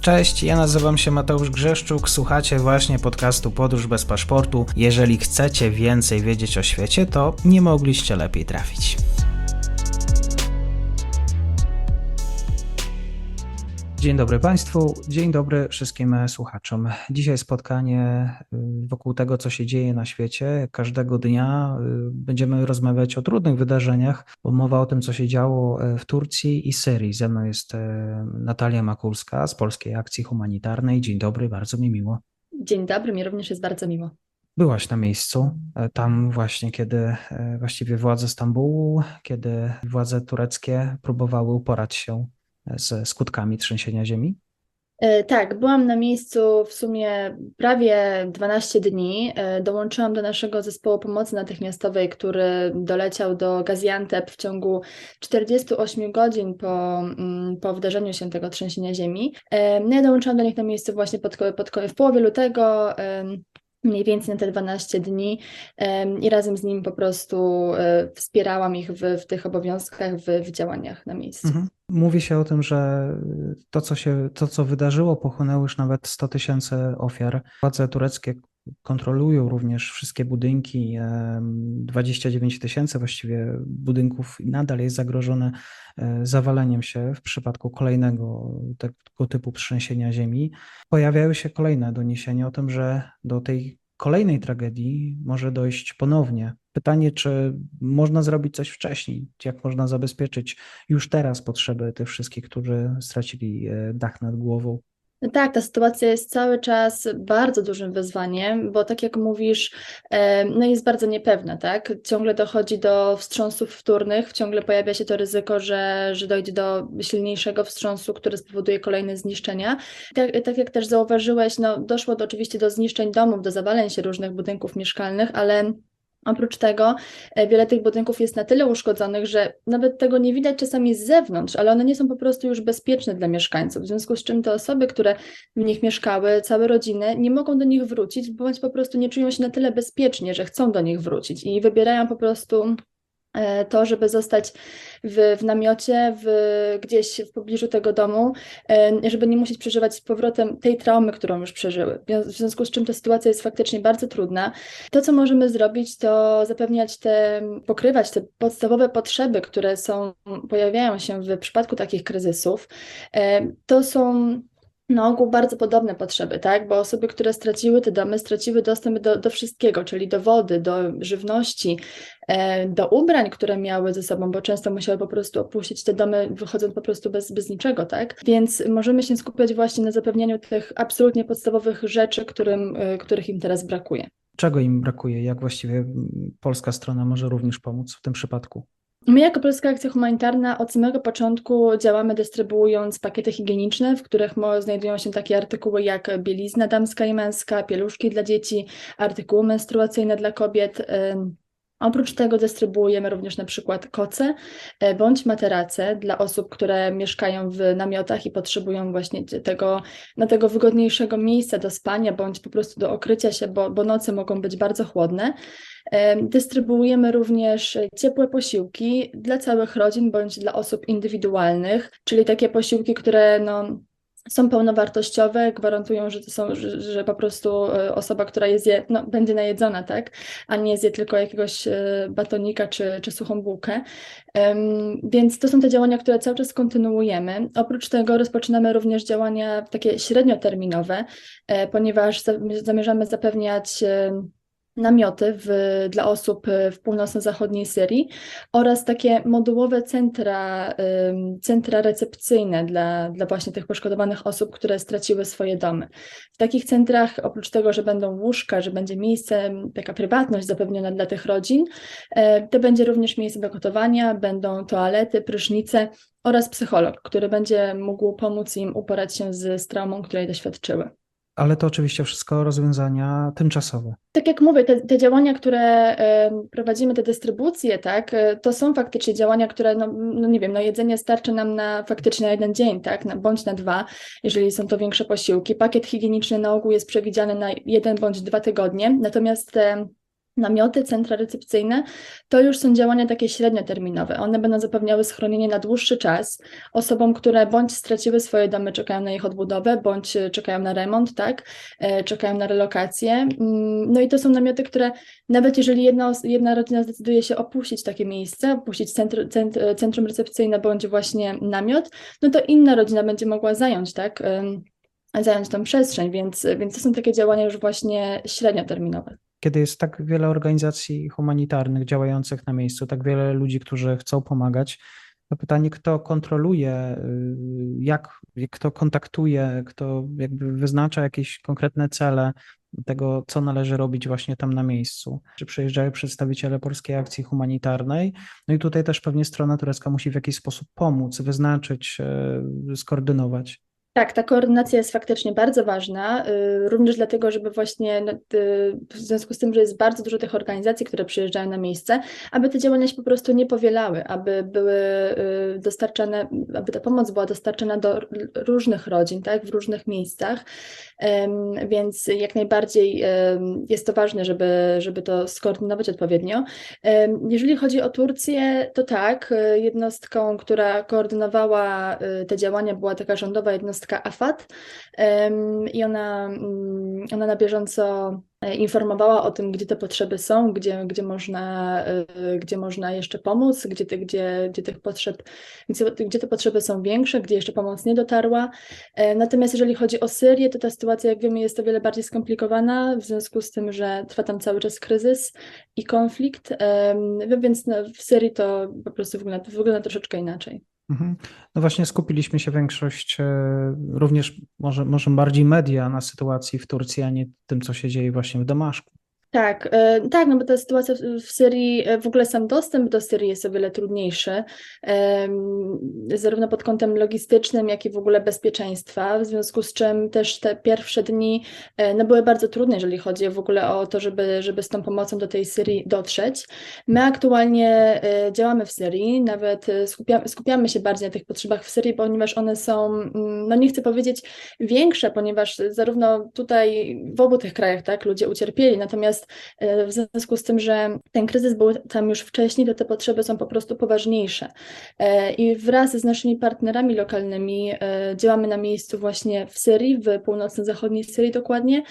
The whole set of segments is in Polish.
Cześć, ja nazywam się Mateusz Grzeszczuk, słuchacie właśnie podcastu Podróż bez paszportu. Jeżeli chcecie więcej wiedzieć o świecie, to nie mogliście lepiej trafić. Dzień dobry Państwu, dzień dobry wszystkim słuchaczom. Dzisiaj spotkanie y, wokół tego, co się dzieje na świecie. Każdego dnia y, będziemy rozmawiać o trudnych wydarzeniach, bo mowa o tym, co się działo y, w Turcji i Syrii. Ze mną jest Natalia Makulska z Polskiej Akcji Humanitarnej. Dzień dobry, bardzo mi miło. Dzień dobry, mi również jest bardzo miło. Byłaś na miejscu, tam właśnie, kiedy właściwie władze Stambułu, kiedy władze tureckie próbowały uporać się ze skutkami trzęsienia ziemi? E, tak, byłam na miejscu w sumie prawie 12 dni. E, dołączyłam do naszego zespołu pomocy natychmiastowej, który doleciał do Gaziantep w ciągu 48 godzin po, mm, po wydarzeniu się tego trzęsienia ziemi. E, no ja dołączyłam do nich na miejscu właśnie pod, pod, w połowie lutego mniej więcej na te 12 dni i razem z nimi po prostu wspierałam ich w, w tych obowiązkach, w, w działaniach na miejscu. Mhm. Mówi się o tym, że to co, się, to, co wydarzyło, pochłonęło już nawet 100 tysięcy ofiar. Władze tureckie kontrolują również wszystkie budynki. 29 tysięcy właściwie budynków nadal jest zagrożone e, zawaleniem się w przypadku kolejnego tego typu trzęsienia ziemi. Pojawiają się kolejne doniesienia o tym, że do tej kolejnej tragedii może dojść ponownie. Pytanie, czy można zrobić coś wcześniej? Jak można zabezpieczyć już teraz potrzeby tych wszystkich, którzy stracili e, dach nad głową? No tak, ta sytuacja jest cały czas bardzo dużym wyzwaniem, bo tak jak mówisz, no jest bardzo niepewna, tak? Ciągle dochodzi do wstrząsów wtórnych, ciągle pojawia się to ryzyko, że, że dojdzie do silniejszego wstrząsu, który spowoduje kolejne zniszczenia. Tak, tak jak też zauważyłeś, no doszło do, oczywiście do zniszczeń domów, do zawaleń się różnych budynków mieszkalnych, ale Oprócz tego e, wiele tych budynków jest na tyle uszkodzonych, że nawet tego nie widać czasami z zewnątrz, ale one nie są po prostu już bezpieczne dla mieszkańców, w związku z czym te osoby, które w nich mieszkały, całe rodziny, nie mogą do nich wrócić, bądź po prostu nie czują się na tyle bezpiecznie, że chcą do nich wrócić i wybierają po prostu to, żeby zostać w, w namiocie, w, gdzieś w pobliżu tego domu, e, żeby nie musieć przeżywać z powrotem tej traumy, którą już przeżyły. W związku z czym ta sytuacja jest faktycznie bardzo trudna. To, co możemy zrobić, to zapewniać te, pokrywać te podstawowe potrzeby, które są, pojawiają się w przypadku takich kryzysów. E, to są na ogół bardzo podobne potrzeby, tak? Bo osoby, które straciły te domy, straciły dostęp do, do wszystkiego, czyli do wody, do żywności, e, do ubrań, które miały ze sobą, bo często musiały po prostu opuścić te domy, wychodząc po prostu bez, bez niczego, tak? Więc możemy się skupiać właśnie na zapewnianiu tych absolutnie podstawowych rzeczy, którym, e, których im teraz brakuje. Czego im brakuje? Jak właściwie polska strona może również pomóc w tym przypadku? My jako Polska Akcja Humanitarna od samego początku działamy dystrybuując pakiety higieniczne, w których znajdują się takie artykuły jak bielizna damska i męska, pieluszki dla dzieci, artykuły menstruacyjne dla kobiet. Oprócz tego dystrybuujemy również na przykład koce e, bądź materace dla osób, które mieszkają w namiotach i potrzebują właśnie tego, no, tego wygodniejszego miejsca do spania bądź po prostu do okrycia się, bo, bo noce mogą być bardzo chłodne. Dystrybuujemy również ciepłe posiłki dla całych rodzin bądź dla osób indywidualnych, czyli takie posiłki, które no, są pełnowartościowe, gwarantują, że to są, że, że, po prostu e, osoba, która je zje, no, będzie najedzona, tak, a nie zje tylko jakiegoś e, batonika czy, czy suchą bułkę. Um, więc to są te działania, które cały czas kontynuujemy. Oprócz tego rozpoczynamy również działania takie średnioterminowe, e, ponieważ zamierzamy zapewniać namioty w, dla osób w północno-zachodniej Syrii oraz takie modułowe centra, centra recepcyjne dla, dla właśnie tych poszkodowanych osób, które straciły swoje domy. W takich centrach, oprócz tego, że będą łóżka, że będzie miejsce, taka prywatność zapewniona dla tych rodzin, e, to będzie również miejsce do gotowania, będą toalety, prysznice oraz psycholog, który będzie mógł pomóc im uporać się z, z traumą, której doświadczyły ale to oczywiście wszystko rozwiązania tymczasowe. Tak jak mówię, te, te działania, które prowadzimy, te dystrybucje, tak, e, to są faktycznie działania, które, no, no nie wiem, no jedzenie starczy nam na faktycznie na jeden dzień, tak, na, bądź na dwa, jeżeli są to większe posiłki. Pakiet higieniczny na ogół jest przewidziany na jeden bądź dwa tygodnie, natomiast namioty, centra recepcyjne, to już są działania takie średnioterminowe. One będą zapewniały schronienie na dłuższy czas osobom, które bądź straciły swoje domy, czekają na ich odbudowę, bądź czekają na remont, tak, e, czekają na relokację. Mm, No i to są namioty, które nawet jeżeli jedna, jedna rodzina zdecyduje się opuścić takie miejsce, opuścić centr, centr, centrum recepcyjne bądź właśnie namiot, no to inna rodzina będzie mogła zająć, tak, zająć tą przestrzeń, więc, więc to są takie działania już właśnie średnioterminowe. Kiedy jest tak wiele organizacji humanitarnych działających na miejscu, tak wiele ludzi, którzy chcą pomagać, to pytanie, kto kontroluje, y, jak, kto kontaktuje, kto jakby wyznacza jakieś konkretne cele tego, co należy robić właśnie tam na miejscu. Czy przyjeżdżają przedstawiciele Polskiej Akcji Humanitarnej? No i tutaj też pewnie strona turecka musi w jakiś sposób pomóc, wyznaczyć, y, skoordynować. Tak, ta koordynacja jest faktycznie bardzo ważna, y, również dlatego, żeby właśnie no, y, w związku z tym, że jest bardzo dużo tych organizacji, które przyjeżdżają na miejsce, aby te działania się po prostu nie powielały, aby były y, dostarczane, aby ta pomoc była dostarczana do różnych rodzin, tak, w różnych miejscach, więc jak najbardziej jest to ważne, żeby, żeby to skoordynować odpowiednio. Jeżeli chodzi o Turcję, to tak, jednostką, która koordynowała te działania, była taka rządowa jednostka AFAD em, i ona, mm, ona na bieżąco e, informowała o tym, gdzie te potrzeby są, gdzie, gdzie, można, y, gdzie można jeszcze pomóc, gdzie, te, gdzie, gdzie tych potrzeb, gdzie, gdzie te potrzeby są większe, gdzie jeszcze pomoc nie dotarła. E, Natomiast jeżeli chodzi o Syrię, to ta sytuacja, jak wiemy, jest o wiele bardziej skomplikowana w związku z tym, że trwa tam cały czas kryzys i konflikt, em, więc no, w Syrii to po prostu wygląda, wygląda troszeczkę inaczej. Mhm. No właśnie skupiliśmy się większość, e, również może, może bardziej media na sytuacji w Turcji, a nie tym, co się dzieje właśnie w Damaszku. Tak, e, tak, no bo ta sytuacja w, Syrii, e, w ogóle sam dostęp do Syrii jest o wiele trudniejszy, zarówno pod kątem logistycznym, jak i w ogóle bezpieczeństwa, w związku z czym też te pierwsze dni e, no, były bardzo trudne, jeżeli chodzi w ogóle o to, żeby, żeby z tą pomocą do tej Syrii dotrzeć. My aktualnie działamy w Syrii, nawet skupia, skupiamy się bardziej na tych potrzebach w Syrii, ponieważ one są, mm, no nie chcę powiedzieć większe, ponieważ zarówno tutaj w obu tych krajach, tak, ludzie ucierpieli, natomiast e, w związku z tym, że ten kryzys był tam już wcześniej, to te potrzeby są po prostu poważniejsze. E, I wraz z naszymi partnerami lokalnymi e, działamy na miejscu właśnie w Syrii, w północno-zachodniej Syrii dokładnie,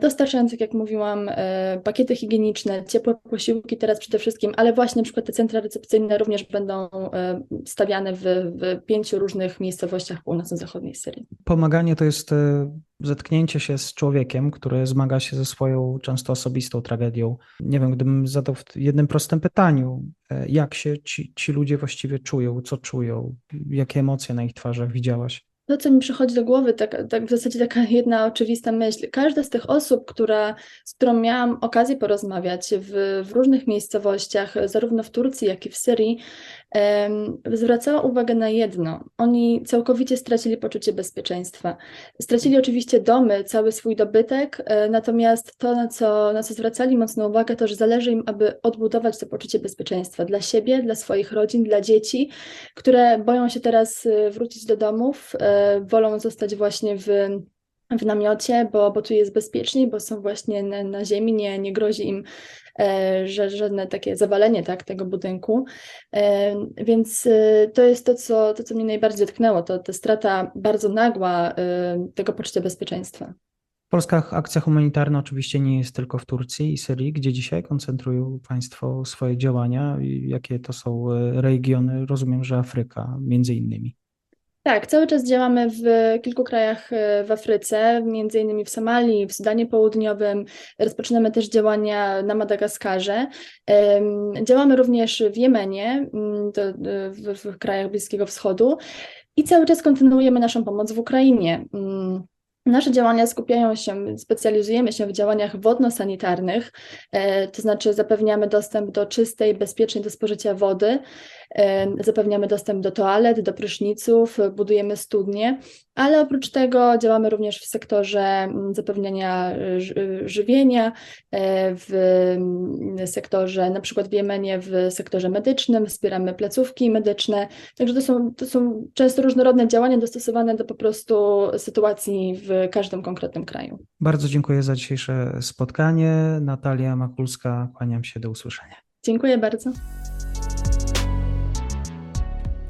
dostarczając, tak jak mówiłam, e, pakiety higieniczne, ciepłe posiłki teraz przede wszystkim, ale właśnie na przykład te centra recepcyjne również będą e, stawiane w, w pięciu różnych miejscowościach północno-zachodniej Syrii. Pomaganie to jest e, zetknięcie się z człowiekiem, który zmaga się ze swoją często osobistą tragedią. Nie wiem, gdybym zadał w jednym prostym pytaniu, e, jak się ci, ci ludzie właściwie czują, co czują, jakie emocje na ich twarzach widziałaś? To, co mi przychodzi do głowy, tak, tak w zasadzie taka jedna oczywista myśl. Każda z tych osób, która, z którą miałam okazję porozmawiać w, w różnych miejscowościach, zarówno w Turcji, jak i w Syrii, em, zwracała uwagę na jedno. Oni całkowicie stracili poczucie bezpieczeństwa. Stracili oczywiście domy, cały swój dobytek, e, natomiast to, na co, na co zwracali mocną uwagę, to, że zależy im, aby odbudować to poczucie bezpieczeństwa dla siebie, dla swoich rodzin, dla dzieci, które boją się teraz y, wrócić do domów, e, wolą zostać właśnie w, w namiocie, bo, bo tu jest bezpieczniej, bo są właśnie na, na ziemi, nie, nie grozi im e, że, żadne takie zawalenie tak, tego budynku. E, Więc to jest to co, to, co mnie najbardziej dotknęło, to ta strata bardzo nagła tego poczucia bezpieczeństwa. Polska akcja humanitarna oczywiście nie jest tylko w Turcji i Syrii, gdzie dzisiaj koncentrują Państwo swoje działania jakie to są e, regiony. Rozumiem, że Afryka między innymi. Tak, cały czas działamy w kilku krajach e, w Afryce, między innymi w Somalii, w Sudanie Południowym. Rozpoczynamy też działania na Madagaskarze. Działamy również w Jemenie, mm, w, w krajach Bliskiego Wschodu i cały czas kontynuujemy naszą pomoc w Ukrainie. Nasze działania skupiają się, specjalizujemy się w działaniach wodno-sanitarnych, e, to znaczy zapewniamy dostęp do czystej, bezpiecznej do spożycia wody, e, zapewniamy dostęp do toalet, do pryszniców, budujemy studnie. Ale oprócz tego działamy również w sektorze mm, zapewniania y, y, żywienia, e, w mm, sektorze, na przykład w Jemenie, w sektorze medycznym, wspieramy placówki medyczne. Także to są, to są często różnorodne działania dostosowane do po prostu sytuacji w każdym konkretnym kraju. Bardzo dziękuję za dzisiejsze spotkanie. Natalia Makulska, kłaniam się, do usłyszenia. Dziękuję bardzo.